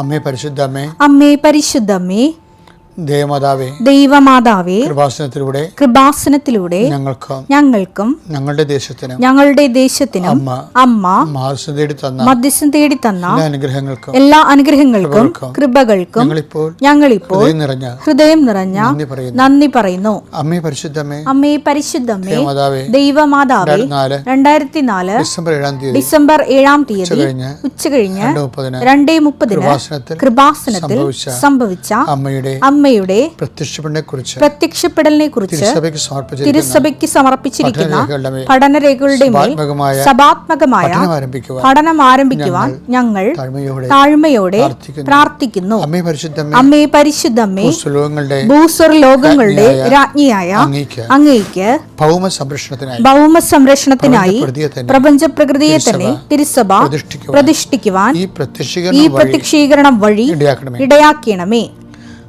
അമ്മേ പരിശുദ്ധമേ അമ്മേ. പരിശുദ്ധമ്മേ ദേവമാതാവേ ദൈവമാതാവേ കൃപാസനത്തിലൂടെ കൃപാസനത്തിലൂടെ ഞങ്ങൾക്കും ഞങ്ങൾക്കും ഞങ്ങളുടെ ദേശത്തിനും ഞങ്ങളുടെ ദേശത്തിനും അമ്മ അമ്മ മാസം തേടി തന്ന മധ്യസ്ഥം തേടി തന്ന അനുഗ്രഹങ്ങൾക്കും എല്ലാ അനുഗ്രഹങ്ങൾക്കും കൃപകൾക്കും ഞങ്ങളിപ്പോൾ ഞങ്ങളിപ്പോൾ നിറഞ്ഞ ഹൃദയം നിറഞ്ഞ നന്ദി പറയുന്നു. അമ്മേ പരിശുദ്ധമേ അമ്മേ പരിശുദ്ധമേ ദേവമാതാവേ രണ്ടായിരത്തി നാല് ഡിസംബർ ഏഴാം തീയതി ഡിസംബർ ഏഴാം തീയതി കഴിഞ്ഞ് ഉച്ചകഴിഞ്ഞ് രണ്ട് മുപ്പതിന് കൃപാസനത്തിൽ സംഭവിച്ച അമ്മയുടെ അമ്മയുടെ അമ്മയുടെ പ്രത്യക്ഷപ്പെടലിനെ കുറിച്ച് തിരുസഭയ്ക്ക് സമർപ്പിച്ചിരിക്കുന്ന പഠനരേഖകളുടെ മേൽ സഭാത്മകമായ പഠനം ആരംഭിക്കുവാൻ ഞങ്ങൾ താഴ്മയോടെ പ്രാർത്ഥിക്കുന്നു. അമ്മയെ അമ്മേ പരിശുദ്ധമ്മേ ഭൂസ്വർ ലോകങ്ങളുടെ രാജ്ഞിയായ അങ്ങേക്ക് ഭൗമ സംരക്ഷണത്തിനായി ഭൗമ സംരക്ഷണത്തിനായി തന്നെ പ്രപഞ്ച പ്രകൃതിയെ തന്നെ തിരുസഭ പ്രതിഷ്ഠിക്കുവാൻ ഈ പ്രത്യക്ഷീകരണം വഴി ഇടയാക്കണമേ.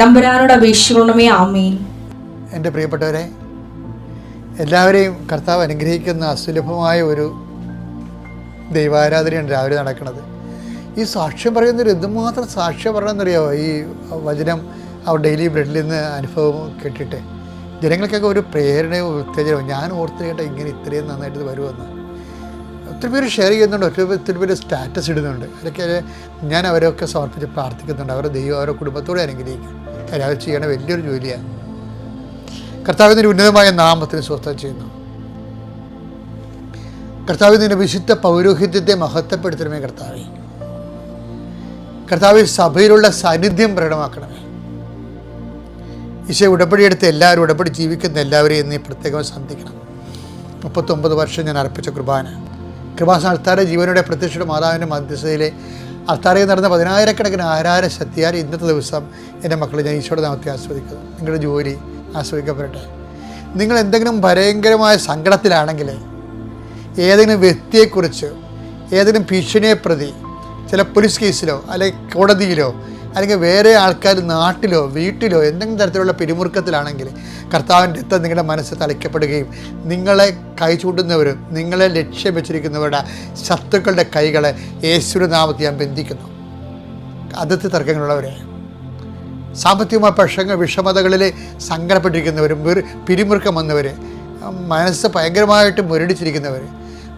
തമ്പുരാനോട് അപേക്ഷിക്കണമേ ആമേൻ. എന്റെ പ്രിയപ്പെട്ടവരെ എല്ലാവരെയും കർത്താവ് അനുഗ്രഹിക്കുന്ന അസുലഭമായ ഒരു ദൈവാരാധനയാണ് രാവിലെ നടക്കുന്നത്. ഈ സാക്ഷ്യം പറയുന്നവർ എന്തുമാത്രം സാക്ഷ്യം പറയണമെന്നറിയാമോ ഈ വചനം അവർ ഡെയിലി ബ്രെഡിൽ നിന്ന് അനുഭവം കേട്ടിട്ട്. ജനങ്ങൾക്കൊക്കെ ഒരു പ്രേരണയും ഉത്തേജനവും ഞാൻ ഓർത്ത് കേട്ട ഇങ്ങനെ ഇത്രയും നന്നായിട്ട് ഇത് വരുമെന്ന്. ഒത്തിരി പേര് ഷെയർ ചെയ്യുന്നുണ്ട് ഒത്തിരി ഒത്തിരി പേര് സ്റ്റാറ്റസ് ഇടുന്നുണ്ട്. അതൊക്കെ ഞാൻ അവരൊക്കെ സമർപ്പിച്ച് പ്രാർത്ഥിക്കുന്നുണ്ട്. അവരുടെ ദൈവം അവരുടെ കുടുംബത്തോടെ അനുഗ്രഹിക്കും. അവർ ചെയ്യണ വലിയൊരു ജോലിയാണ്. കർത്താവിന്റെ ഉന്നതമായ നാമത്തിന് സ്വസ്ഥം ചെയ്യുന്നു. കർത്താവിന്റെ വിശുദ്ധ പൗരോഹിത്യത്തെ മഹത്വപ്പെടുത്തണമേ കർത്താവെ. കർത്താവ് സഭയിലുള്ള സാന്നിധ്യം പ്രകടമാക്കണമേ. ഈശോ ഉടമ്പടിയെടുത്ത് എല്ലാവരും ഉടമ്പടി ജീവിക്കുന്ന എല്ലാവരെയും നീ പ്രത്യേകം സന്ധിക്കണം മുപ്പത്തൊമ്പത് വർഷം ഞാൻ അർപ്പിച്ച കുർബാന. കൃപാസ അൾത്താര ജീവനോടെ പ്രത്യക്ഷയുടെ മാതാവിന്റെ മധ്യസ്ഥതയിലെ അൾത്താരയിൽ നടന്ന പതിനായിരക്കണക്കിന് ആരാര ശക്തിയാൽ ഇന്നത്തെ ദിവസം എന്റെ മക്കളെ ഞാൻ ഈശോയുടെ നാമത്തെ ആസ്വദിക്കുന്നു. നിങ്ങളുടെ ജോലി ആസ്വദിക്കപ്പെടട്ടെ. നിങ്ങൾ എന്തെങ്കിലും ഭയങ്കരമായ സങ്കടത്തിലാണെങ്കിൽ ഏതെങ്കിലും വ്യക്തിയെക്കുറിച്ച് ഏതെങ്കിലും ഭീഷണിയെ പ്രതി ചില പോലീസ് കേസിലോ അല്ലെങ്കിൽ കോടതിയിലോ അല്ലെങ്കിൽ വേറെ ആൾക്കാർ നാട്ടിലോ വീട്ടിലോ എന്തെങ്കിലും തരത്തിലുള്ള പിരിമുറുക്കത്തിലാണെങ്കിൽ കർത്താവിന്റെ രക്തം നിങ്ങളുടെ മനസ്സ് തളിക്കപ്പെടുകയും നിങ്ങളെ കൈ ചൂണ്ടുന്നവരും നിങ്ങളെ ലക്ഷ്യം വെച്ചിരിക്കുന്നവരുടെ ശത്രുക്കളുടെ കൈകളെ യേശുവിന്റെ നാമത്തിൽ ഞാൻ ബന്ധിക്കുന്നു. അതിർത്തി തർക്കങ്ങളുള്ളവരെ സാമ്പത്തികമായ പ്രശ്നങ്ങൾ വിഷമതകളിൽ സങ്കടപ്പെട്ടിരിക്കുന്നവരും പിരിമുറുക്കം വന്നവർ മനസ്സ് ഭയങ്കരമായിട്ട് മുരടിച്ചിരിക്കുന്നവർ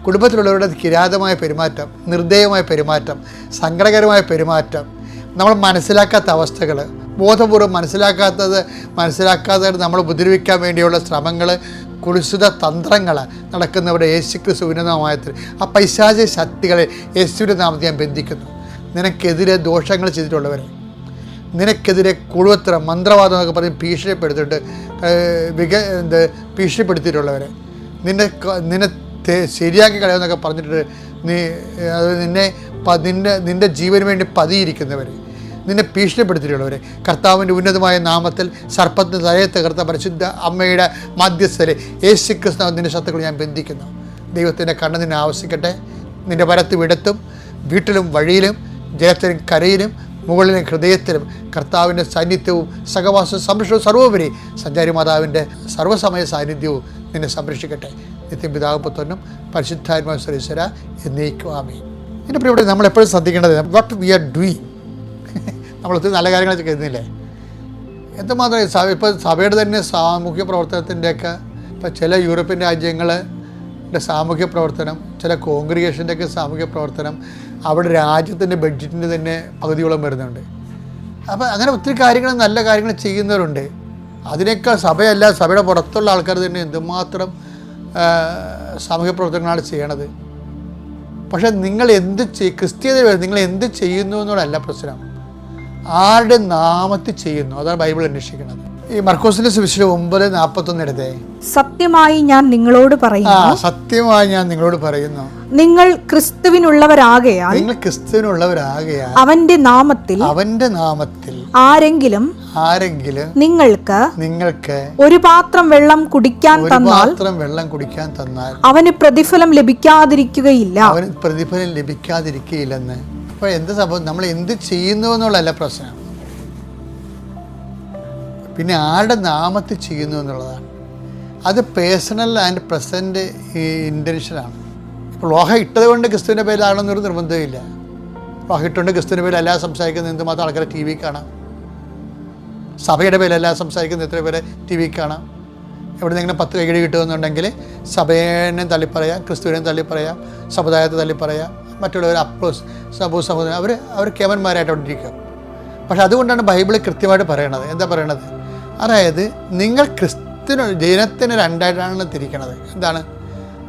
കുടുംബത്തിലുള്ളവരുടെ കിരാതമായ പെരുമാറ്റം നിർദ്ദയമായ പെരുമാറ്റം സങ്കടകരമായ പെരുമാറ്റം നമ്മൾ മനസ്സിലാക്കാത്ത അവസ്ഥകൾ. ബോധപൂർവം മനസ്സിലാക്കാത്തത് മനസ്സിലാക്കാതെ നമ്മൾ ഉപദ്രവിക്കാൻ വേണ്ടിയുള്ള ശ്രമങ്ങൾ കുരിശുത തന്ത്രങ്ങൾ നടക്കുന്നവരുടെ യേശുക്രിസ്തു ഉന്നതമായത്തിൽ ആ പൈശാച ശക്തികളെ യേശുവിന്റെ നാമത്തിൽ ഞാൻ ബന്ധിക്കുന്നു. നിനക്കെതിരെ ദോഷങ്ങൾ ചെയ്തിട്ടുള്ളവർ നിനക്കെതിരെ കുഴുവത്ര മന്ത്രവാദം എന്നൊക്കെ പറഞ്ഞ് ഭീഷണിപ്പെടുത്തിയിട്ട് വിക എന്ത് ഭീഷണിപ്പെടുത്തിയിട്ടുള്ളവരെ നിന്നെ നിന്നെ ശരിയാക്കി കളയുമെന്നൊക്കെ പറഞ്ഞിട്ട് നീ അത് നിന്നെ നിന്റെ നിന്റെ ജീവന് വേണ്ടി പതിയിരിക്കുന്നവർ നിന്നെ ഭീഷണിപ്പെടുത്തിയിട്ടുള്ളവർ കർത്താവിന്റെ ഉന്നതമായ നാമത്തിൽ സർപ്പത്തിന് തലയെ തകർത്ത പരിശുദ്ധ അമ്മയുടെ മധ്യസ്ഥരെ. യേശു ക്രിസ്തു നിന്റെ ശത്രുക്കൾ ഞാൻ ബന്ധിക്കുന്നു. ദൈവത്തിന്റെ കണ്ണ് നിന്നെ ആവശ്യിക്കട്ടെ നിന്റെ വരത്ത് വിടത്തും വീട്ടിലും വഴിയിലും ജലത്തിലും കരയിലും മുകളിലും ഹൃദയത്തിലും കർത്താവിന്റെ സാന്നിധ്യവും സഹവാസവും സംരക്ഷണവും സർവോപരി സഞ്ചാരി മാതാവിന്റെ സർവസമയ സാന്നിധ്യവും നിന്നെ സംരക്ഷിക്കട്ടെ. നിത്യം പിതാപുത്രനും പരിശുദ്ധാത്മാ സുരേശ്വര എന്നേക്കും ആമീൻ എന്റെ പ്രിയപ്പെട്ട നമ്മൾ എപ്പോഴും ശ്രദ്ധിക്കേണ്ടത് വാട്ട് വി ആർ ഡൂയിങ് നമ്മൾ ഒത്തിരി നല്ല കാര്യങ്ങളൊക്കെ കരുതുന്നില്ലേ എന്തുമാത്രം സഭ ഇപ്പോൾ സഭയുടെ തന്നെ സാമൂഹ്യ പ്രവർത്തനത്തിന്റെയൊക്കെ ഇപ്പോൾ ചില യൂറോപ്യൻ രാജ്യങ്ങളുടെ സാമൂഹ്യ പ്രവർത്തനം ചില കോൺഗ്രിഗേഷന്റെയൊക്കെ സാമൂഹ്യ പ്രവർത്തനം അവിടെ രാജ്യത്തിന്റെ ബഡ്ജറ്റിന്റെ തന്നെ പകുതിയോളം വരുന്നുണ്ട്. അപ്പോൾ അങ്ങനെ ഒത്തിരി കാര്യങ്ങൾ നല്ല കാര്യങ്ങൾ ചെയ്യുന്നവരുണ്ട്. അതിനേക്കാൾ സഭയല്ല സഭയുടെ പുറത്തുള്ള ആൾക്കാർ തന്നെ എന്തുമാത്രം സാമൂഹ്യ പ്രവർത്തനങ്ങളാണ് ചെയ്യണത്. പക്ഷേ നിങ്ങൾ എന്ത് ചെയ് ക്രിസ്ത്യത നിങ്ങൾ എന്ത് ചെയ്യുന്നു എന്നുള്ളതല്ല പ്രശ്നം. ആരുടെ നാമത്തിൽ ചെയ്യുന്നു? അതാണ് ബൈബിൾ അന്വേഷിക്കുന്നത്. ഈ മർക്കോസിന്റെ സുവിശേഷം ഒമ്പത് നാൽപ്പത്തൊന്ന് എടുത്തേ. സത്യമായി ഞാൻ നിങ്ങളോട് പറയുന്നു. സത്യമായി ഞാൻ നിങ്ങളോട് പറയുന്നു. നിങ്ങൾ ക്രിസ്തുവിനുള്ളവരാകയാൽ നിങ്ങൾ ക്രിസ്തുവിനുള്ളവരാകയാൽ അവന്റെ നാമത്തിൽ അവന്റെ നാമത്തിൽ ആരെങ്കിലും ആരെങ്കിലും നിങ്ങൾക്ക് നിങ്ങൾക്ക് ഒരു പാത്രം വെള്ളം കുടിക്കാൻ തന്നാൽ പാത്രം വെള്ളം കുടിക്കാൻ തന്നാൽ അവന് പ്രതിഫലം ലഭിക്കാതിരിക്കുകയില്ല. അവന് പ്രതിഫലം ലഭിക്കാതിരിക്കുകയില്ലെന്ന്. അപ്പൊ എന്ത് സംഭവം? നമ്മൾ എന്ത് ചെയ്യുന്നു എന്നുള്ളതല്ല പ്രശ്നം. പിന്നെ ആരുടെ നാമത്തിൽ ചെയ്യുന്നു എന്നുള്ളതാണ്. അത് പേഴ്സണൽ ആൻഡ് പ്രസന്റ് ഇന്റൻഷനാണ് ഇപ്പോൾ ലോഹ ഇട്ടത് കൊണ്ട് ക്രിസ്തുവിന്റെ പേരിലാണെന്നൊരു നിർബന്ധമില്ല ലോഹ ഇട്ടുകൊണ്ട് ക്രിസ്തുവിന്റെ പേരിൽ അല്ലാതെ സംസാരിക്കുന്ന എന്തുമാത്രം ആൾക്കാരെ ടി വി കാണാം? സഭയുടെ പേരല്ല സംസാരിക്കുന്ന എത്ര പേരെ ടി വി കാണാം? എവിടെ നിന്നെങ്കിലും പത്ത് കൈകടി കിട്ടുമെന്നുണ്ടെങ്കിൽ സഭേനെ തള്ളിപ്പറയാം ക്രിസ്തുവിനെ തള്ളിപ്പറയാം സമുദായത്തെ തള്ളിപ്പറയാം മറ്റുള്ളവർ അപ്രോസ് സഭൂ സഹോദരൻ അവർ അവർ കേമന്മാരായിട്ട് അവിടെ ഇരിക്കും പക്ഷെ അതുകൊണ്ടാണ് ബൈബിൾ കൃത്യമായിട്ട് പറയണത്. എന്താ പറയണത്? അതായത് നിങ്ങൾ ക്രിസ്തുവിനോട് ജനത്തിന് രണ്ടായിട്ടാണ് തിരിക്കണത്. എന്താണ്?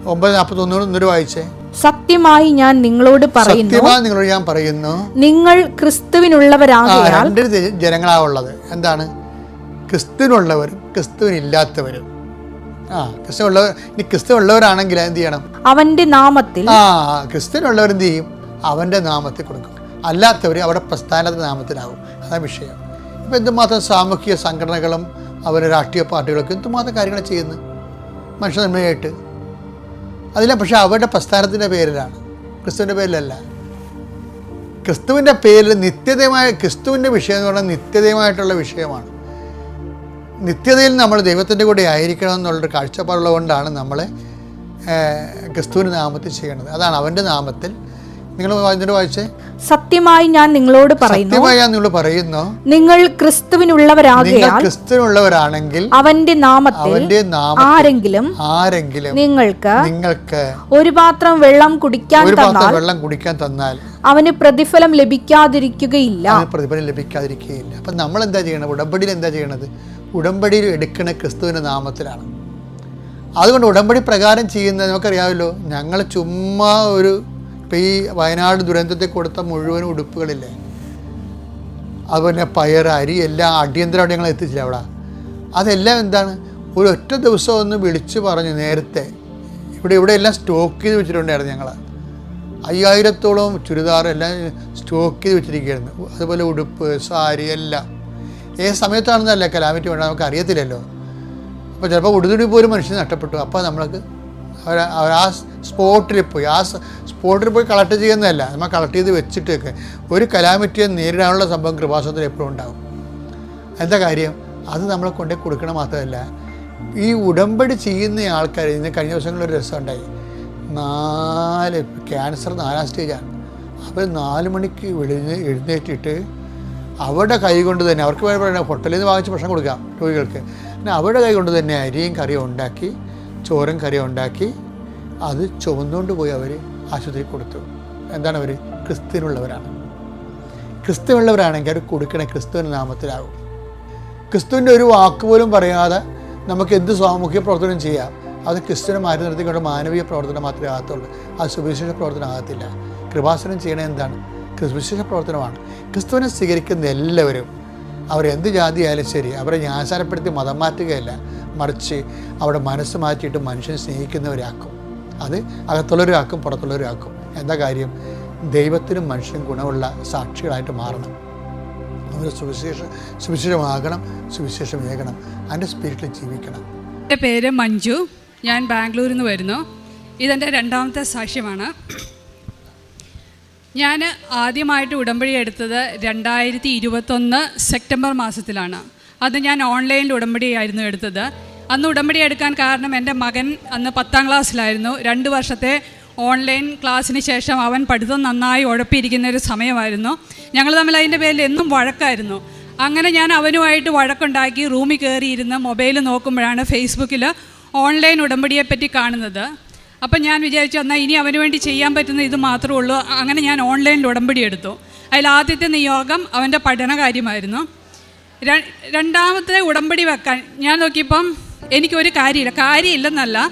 ഒമ്പത് നാൽപ്പത്തൊന്നൂറ് ഒന്നൂറ് വായിച്ചേ. സത്യമായി ഞാൻ നിങ്ങളോട് പറയുന്നു. സത്യമായി നിങ്ങളോട് ഞാൻ പറയുന്നു. നിങ്ങൾ ക്രിസ്തുവിനുള്ളവരാകയാൽ രണ്ട് ജനങ്ങളാ ഉള്ളത്. എന്താണ്? ക്രിസ്തുവിനുള്ളവരും ക്രിസ്തുവിനില്ലാത്തവരും. ആ ക്രിസ്തു ഉള്ളവർ ഇനി ക്രിസ്തു ഉള്ളവരാണെങ്കിൽ എന്ത് ചെയ്യണം? അവന്റെ നാമത്തിൽ ആ ക്രിസ്തുവിനുള്ളവർ എന്ത് ചെയ്യും? അവന്റെ നാമത്തിൽ കൊടുക്കും. അല്ലാത്തവർ അവരുടെ പ്രസ്ഥാനത്തിന്റെ നാമത്തിലാവും. അതാണ് വിഷയം. ഇപ്പം എന്തുമാത്രം സാമൂഹിക സംഘടനകളും അവരുടെ രാഷ്ട്രീയ പാർട്ടികളൊക്കെ എന്തുമാത്രം കാര്യങ്ങൾ ചെയ്യുന്നു മനുഷ്യ നന്മയായിട്ട് അതില്ല പക്ഷെ അവരുടെ പ്രസ്ഥാനത്തിന്റെ പേരിലാണ്. ക്രിസ്തുവിന്റെ പേരിലല്ല. ക്രിസ്തുവിന്റെ പേരിൽ നിത്യതമായ ക്രിസ്തുവിന്റെ വിഷയം എന്ന് പറഞ്ഞാൽ നിത്യതയുമായിട്ടുള്ള വിഷയമാണ്. നിത്യതയിൽ നമ്മൾ ദൈവത്തിന്റെ കൂടെ ആയിരിക്കണം എന്നുള്ളൊരു കാഴ്ചപ്പാടുള്ളതുകൊണ്ടാണ് നമ്മളെ ക്രിസ്തുവിന്റെ നാമത്തിൽ ചെയ്യണത്. അതാണ് അവന്റെ നാമത്തിൽ നിങ്ങൾ വായിച്ചിട്ട് വായിച്ചേ? സത്യമായി ഞാൻ നിങ്ങളോട് പറയുന്നു. സത്യമായി ഞാൻ നിങ്ങൾ പറയുന്നു. നിങ്ങൾ ക്രിസ്തുവിനുള്ളവരാകയാൽ ക്രിസ്തുവിനുള്ളവരാണെങ്കിൽ അവന്റെ നാമത്തിൽ അവന്റെ നാമം ആരെങ്കിലും ആരെങ്കിലും നിങ്ങൾക്ക് നിങ്ങൾക്ക് ഒരു പാത്രം വെള്ളം കുടിക്കാൻ ഒരു പാത്രം വെള്ളം കുടിക്കാൻ തന്നാൽ അവന് പ്രതിഫലം ലഭിക്കാതിരിക്കുകയില്ല. പ്രതിഫലം ലഭിക്കാതിരിക്കുകയില്ല. അപ്പം നമ്മൾ എന്താ ചെയ്യണത്? ഉടമ്പടിയിൽ എന്താ ചെയ്യണത്? ഉടമ്പടിയിൽ എടുക്കണ ക്രിസ്തുവിന്റെ നാമത്തിലാണ്. അതുകൊണ്ട് ഉടമ്പടി പ്രകാരം ചെയ്യുന്നത് നമുക്കറിയാമല്ലോ. ഞങ്ങൾ ചുമ്മാ ഒരു ഇപ്പം ഈ വയനാട് ദുരന്തത്തെ കൊടുത്ത മുഴുവൻ ഉടുപ്പുകളില്ലേ? അതുപോലെ പയർ അരി എല്ലാം അടിയന്തരമായിട്ട് ഞങ്ങൾ എത്തിച്ചില്ല അവിടെ. അതെല്ലാം എന്താണ്? ഒരു ഒറ്റ ദിവസം ഒന്ന് വിളിച്ചു പറഞ്ഞു നേരത്തെ. ഇവിടെ ഇവിടെ എല്ലാം സ്റ്റോക്ക് ചെയ്ത് വെച്ചിട്ടുണ്ടായിരുന്നു ഞങ്ങൾ അയ്യായിരത്തോളം ചുരിദാർ എല്ലാം സ്റ്റോക്ക് ചെയ്ത് വെച്ചിരിക്കുകയായിരുന്നു. അതുപോലെ ഉടുപ്പ് സാരി എല്ലാം. ഏത് സമയത്താണെന്നല്ല കലാമിറ്റി വേണ്ട നമുക്ക് അറിയത്തില്ലല്ലോ അപ്പോൾ ചിലപ്പോൾ ഉടുതുടി പോലും മനുഷ്യൻ നഷ്ടപ്പെട്ടു. അപ്പോൾ നമ്മൾക്ക് അവർ ആ സ്പോട്ടിൽ പോയി. ആ സ്പോട്ടിൽ പോയി കളക്ട് ചെയ്യുന്നതല്ല. നമ്മൾ കളക്ട് ചെയ്ത് വെച്ചിട്ടൊക്കെ ഒരു കലാമിറ്റിയെ നേരിടാനുള്ള സംഭവം കൃപാസനത്തിൽ എപ്പോഴും ഉണ്ടാകും എന്താ കാര്യം? അത് നമ്മളെ കൊണ്ടേ കൊടുക്കണം മാത്രമല്ല ഈ ഉടമ്പടി ചെയ്യുന്ന ആൾക്കാർ ഇന്ന് കഴിഞ്ഞ ദിവസങ്ങളിൽ ഒരു രസമുണ്ടായി നാല് ക്യാൻസർ നാലാം സ്റ്റേജാണ്. അവർ നാല് മണിക്ക് വെളിഞ്ഞ് എഴുന്നേറ്റിട്ട് അവരുടെ കൈ കൊണ്ട് തന്നെ അവർക്ക് വേറെ ഹോട്ടലിൽ നിന്ന് വാങ്ങിച്ച് ഭക്ഷണം കൊടുക്കാം രോഗികൾക്ക്. പിന്നെ അവരുടെ കൈ കൊണ്ട് തന്നെ അരിയും കറിയും ഉണ്ടാക്കി ചോറും കറി ഉണ്ടാക്കി അത് ചുമന്നുകൊണ്ട് പോയി അവർ ആശുപത്രിയിൽ കൊടുത്തു. എന്താണ് അവർ ക്രിസ്ത്യനുള്ളവരാണ് ക്രിസ്തുവുള്ളവരാണെങ്കിൽ അവർ കൊടുക്കണ ക്രിസ്തുവിന്റെ നാമത്തിലാകും. ക്രിസ്തുവിന്റെ ഒരു വാക്ക് പോലും പറയാതെ നമുക്ക് എന്ത് സാമൂഹ്യ പ്രവർത്തനം ചെയ്യാം? അത് ക്രിസ്തുവിനെ മാറ്റി നിർത്തിക്കൊണ്ട് മാനവീയ പ്രവർത്തനം മാത്രമേ ആകത്തുള്ളൂ. അത് സുവിശേഷ പ്രവർത്തനം ആകത്തില്ല. കൃപാസനം ചെയ്യണത് എന്താണ്? സുവിശേഷ പ്രവർത്തനമാണ്. ക്രിസ്തുവിനെ സ്വീകരിക്കുന്ന എല്ലാവരും അവരെന്ത് എന്ത് ജാതി ആയാലും ശരി അവരെ ന്യാസാരപ്പെടുത്തി മതം മാറ്റുകയല്ല. മറിച്ച് അവിടെ മനസ്സ് മാറ്റിയിട്ട് മനുഷ്യനെ സ്നേഹിക്കുന്നവരാക്കും. അത് അകത്തുള്ളവരാക്കും പുറത്തുള്ളവരാക്കും. എന്താ കാര്യം? ദൈവത്തിനും മനുഷ്യനും ഗുണമുള്ള സാക്ഷികളായിട്ട് മാറണം. അവർ സുവിശേഷ സുവിശേഷമാകണം സുവിശേഷം ഏകണം അതിന്റെ സ്പിരിറ്റിൽ ജീവിക്കണം. എന്റെ പേര് മഞ്ജു. ഞാൻ ബാംഗ്ലൂരിൽ നിന്ന് വരുന്നു. ഇതെന്റെ രണ്ടാമത്തെ സാക്ഷ്യമാണ്. ഞാൻ ആദ്യമായിട്ട് ഉടമ്പടി എടുത്തത് രണ്ടായിരത്തി ഇരുപത്തൊന്ന് സെപ്റ്റംബർ മാസത്തിലാണ്. അത് ഞാൻ ഓൺലൈനിൽ ഉടമ്പടിയായിരുന്നു എടുത്തത്. അന്ന് ഉടമ്പടി എടുക്കാൻ കാരണം എന്റെ മകൻ അന്ന് പത്താം ക്ലാസ്സിലായിരുന്നു. രണ്ട് വർഷത്തെ ഓൺലൈൻ ക്ലാസ്സിന് ശേഷം അവൻ പഠിത്തം നന്നായി ഉഴപ്പിയിരിക്കുന്ന ഒരു സമയമായിരുന്നു. ഞങ്ങൾ തമ്മിൽ അതിന്റെ പേരിൽ എന്നും വഴക്കായിരുന്നു. അങ്ങനെ ഞാൻ അവനുമായിട്ട് വഴക്കുണ്ടാക്കി റൂമിൽ കയറിയിരുന്ന് മൊബൈൽ നോക്കുമ്പോഴാണ് ഫേസ്ബുക്കിൽ ഓൺലൈൻ ഉടമ്പടിയെപ്പറ്റി കാണുന്നത്. അപ്പം ഞാൻ വിചാരിച്ചു എന്നാൽ ഇനി അവന് വേണ്ടി ചെയ്യാൻ പറ്റുന്ന ഇത് മാത്രമേ ഉള്ളൂ. അങ്ങനെ ഞാൻ ഓൺലൈനിൽ ഉടമ്പടി എടുത്തു. അതിൽ ആദ്യത്തെ നിയോഗം അവന്റെ പഠന കാര്യമായിരുന്നു ര- രണ്ടാമത്തെ ഉടമ്പടി വെക്കാൻ ഞാൻ നോക്കിയപ്പം എനിക്കൊരു കാര്യമില്ല. കാര്യമില്ലെന്നല്ല.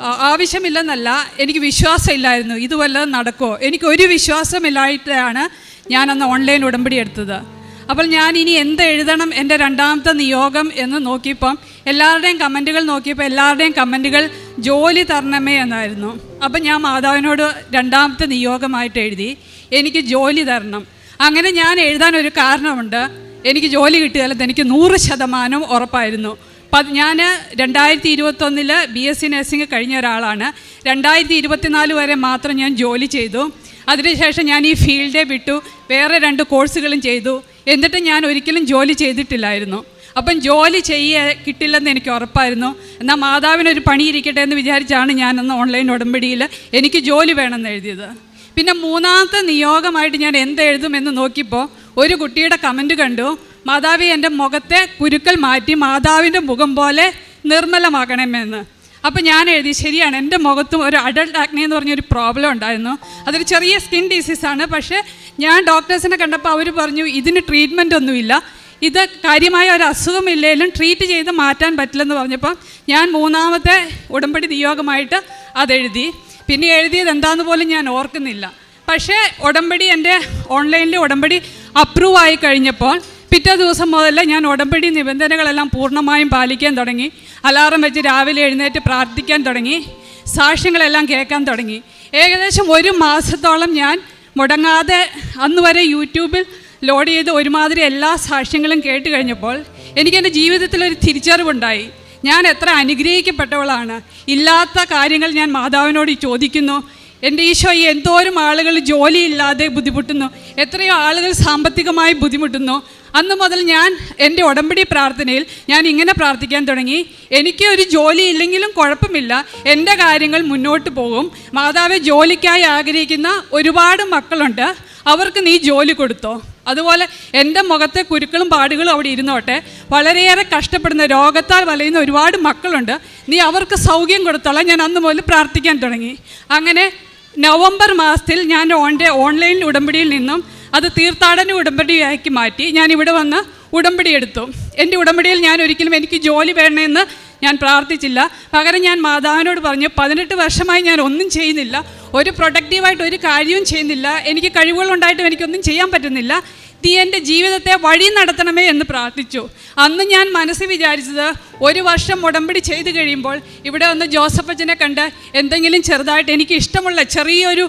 ആവശ്യമില്ലെന്നല്ല. എനിക്ക് വിശ്വാസമില്ലായിരുന്നു. ഇതുവല്ല നടക്കുമോ എനിക്കൊരു വിശ്വാസമില്ലായിട്ടാണ് ഞാനന്ന് ഓൺലൈൻ ഉടമ്പടി എടുത്തത്. അപ്പോൾ ഞാൻ ഇനി എന്ത് എഴുതണം എന്റെ രണ്ടാമത്തെ നിയോഗം എന്ന് നോക്കിയപ്പം എല്ലാവരുടെയും കമന്റുകൾ നോക്കിയപ്പോൾ എല്ലാവരുടെയും കമന്റുകൾ ജോലി തരണമേ എന്നായിരുന്നു. അപ്പം ഞാൻ മാതാവിനോട് രണ്ടാമത്തെ നിയോഗമായിട്ട് എഴുതി എനിക്ക് ജോലി തരണം. അങ്ങനെ ഞാൻ എഴുതാൻ ഒരു കാരണമുണ്ട്. എനിക്ക് ജോലി കിട്ടിയാലും എനിക്ക് നൂറ് ശതമാനം ഉറപ്പായിരുന്നു. പത് ഞാൻ രണ്ടായിരത്തി ഇരുപത്തൊന്നിൽ ബി എസ് സി നഴ്സിംഗ് കഴിഞ്ഞ ഒരാളാണ്. രണ്ടായിരത്തി ഇരുപത്തിനാല് വരെ മാത്രം ഞാൻ ജോലി ചെയ്തു. അതിനുശേഷം ഞാൻ ഈ ഫീൽഡെ വിട്ടു. വേറെ രണ്ട് കോഴ്സുകളും ചെയ്തു. എന്നിട്ട് ഞാൻ ഒരിക്കലും ജോലി ചെയ്തിട്ടില്ലായിരുന്നു. അപ്പം ജോലി ചെയ്യ കിട്ടില്ലെന്ന് എനിക്ക് ഉറപ്പായിരുന്നു. എന്നാൽ മാതാവിനൊരു പണി ഇരിക്കട്ടെ എന്ന് വിചാരിച്ചാണ് ഞാനന്ന് ഓൺലൈൻ ഉടമ്പടിയിൽ എനിക്ക് ജോലി വേണമെന്ന് എഴുതിയത്. പിന്നെ മൂന്നാമത്തെ നിയോഗമായിട്ട് ഞാൻ എന്ത് എഴുതുമെന്ന് നോക്കിയപ്പോൾ ഒരു കുട്ടിയുടെ കമന്റ് കണ്ടു. മാതാവി എന്റെ മുഖത്തെ കുരുക്കൾ മാറ്റി മാതാവിന്റെ മുഖം പോലെ നിർമ്മലമാക്കണമെന്ന് അപ്പോൾ ഞാൻ എഴുതി ശരിയാണ് എന്റെ മുഖത്തും ഒരു അഡൾട്ട് ആക്നെ എന്ന് പറഞ്ഞൊരു പ്രോബ്ലം ഉണ്ടായിരുന്നു. അതൊരു ചെറിയ സ്കിൻ ഡിസീസാണ് പക്ഷേ ഞാൻ ഡോക്ടേഴ്സിനെ കണ്ടപ്പോൾ അവർ പറഞ്ഞു ഇതിന് ട്രീറ്റ്മെന്റ് ഒന്നുമില്ല. ഇത് കാര്യമായ ഒരു അസുഖമില്ലെങ്കിലും ട്രീറ്റ് ചെയ്ത് മാറ്റാൻ പറ്റില്ലെന്ന് പറഞ്ഞപ്പോൾ ഞാൻ മൂന്നാമത്തെ ഉടമ്പടി നിയോഗമായിട്ട് അതെഴുതി. പിന്നെ എഴുതിയത് എന്താന്ന് പോലും ഞാൻ ഓർക്കുന്നില്ല. പക്ഷേ ഉടമ്പടി എന്റെ ഓൺലൈനിൽ ഉടമ്പടി അപ്രൂവ് ആയി കഴിഞ്ഞപ്പോൾ പിറ്റേ ദിവസം മുതൽ ഞാൻ ഉടമ്പടി നിബന്ധനകളെല്ലാം പൂർണമായും പാലിക്കാൻ തുടങ്ങി. അലാറം വെച്ച് രാവിലെ എഴുന്നേറ്റ് പ്രാർത്ഥിക്കാൻ തുടങ്ങി. സാക്ഷ്യങ്ങളെല്ലാം കേൾക്കാൻ തുടങ്ങി. ഏകദേശം ഒരു മാസത്തോളം ഞാൻ മുടങ്ങാതെ അന്ന് വരെ യൂട്യൂബിൽ ലോഡ് ചെയ്ത് ഒരുമാതിരി എല്ലാ സാക്ഷ്യങ്ങളും കേട്ട് കഴിഞ്ഞപ്പോൾ എനിക്ക് എന്റെ ജീവിതത്തിൽ ഒരു തിരിച്ചറിവുണ്ടായി. ഞാൻ എത്ര അനുഗ്രഹിക്കപ്പെട്ടവളാണ്. ഇല്ലാത്ത കാര്യങ്ങൾ ഞാൻ മാതാവിനോട് ചോദിക്കുന്നു. എന്റെ ഈശോ ഈ എന്തോരം ആളുകൾ ജോലിയില്ലാതെ ബുദ്ധിമുട്ടുന്നു. എത്രയോ ആളുകൾ സാമ്പത്തികമായി ബുദ്ധിമുട്ടുന്നു. അന്ന് മുതൽ ഞാൻ എന്റെ ഉടമ്പടി പ്രാർത്ഥനയിൽ ഞാൻ ഇങ്ങനെ പ്രാർത്ഥിക്കാൻ തുടങ്ങി. എനിക്ക് ഒരു ജോലി ഇല്ലെങ്കിലും കുഴപ്പമില്ല. എന്റെ കാര്യങ്ങൾ മുന്നോട്ട് പോകും. മാതാവ് ജോലിക്കായി ആഗ്രഹിക്കുന്ന ഒരുപാട് മക്കളുണ്ട്. അവർക്ക് നീ ജോലി കൊടുത്തോ? അതുപോലെ എന്റെ മുഖത്തെ കുരുക്കളും പാടുകളും അവിടെ ഇരുന്നോട്ടെ. വളരെയേറെ കഷ്ടപ്പെടുന്ന രോഗത്താൽ വലയുന്ന ഒരുപാട് മക്കളുണ്ട്. നീ അവർക്ക് സൗഖ്യം കൊടുത്തോളാം. ഞാൻ അന്ന് മുതൽ പ്രാർത്ഥിക്കാൻ തുടങ്ങി. അങ്ങനെ നവംബർ മാസത്തിൽ ഞാൻ ഓന്റെ ഓൺലൈൻ ഉടമ്പടിയിൽ നിന്നും അത് തീർത്ഥാടന ഉടമ്പടിയാക്കി മാറ്റി ഞാൻ ഇവിടെ വന്ന് ഉടമ്പടി എടുത്തു. എന്റെ ഉടമ്പടിയിൽ ഞാൻ ഒരിക്കലും എനിക്ക് ജോലി വേണമെന്ന് ഞാൻ പ്രാർത്ഥിച്ചില്ല. പകരം ഞാൻ മാതാവിനോട് പറഞ്ഞു പതിനെട്ട് വർഷമായി ഞാൻ ഒന്നും ചെയ്യുന്നില്ല. ഒരു പ്രൊഡക്റ്റീവായിട്ട് ഒരു കാര്യവും ചെയ്യുന്നില്ല. എനിക്ക് കഴിവുകളുണ്ടായിട്ടും എനിക്കൊന്നും ചെയ്യാൻ പറ്റുന്നില്ല. നീ എന്റെ ജീവിതത്തെ വഴി നടത്തണമേ എന്ന് പ്രാർത്ഥിച്ചു. അന്ന് ഞാൻ മനസ്സ് വിചാരിച്ചത് ഒരു വർഷം ഉടമ്പടി ചെയ്തു കഴിയുമ്പോൾ ഇവിടെ വന്ന് ജോസഫ് അച്ഛനെ കണ്ട് എന്തെങ്കിലും ചെറുതായിട്ട് എനിക്ക് ഇഷ്ടമുള്ള ചെറിയൊരു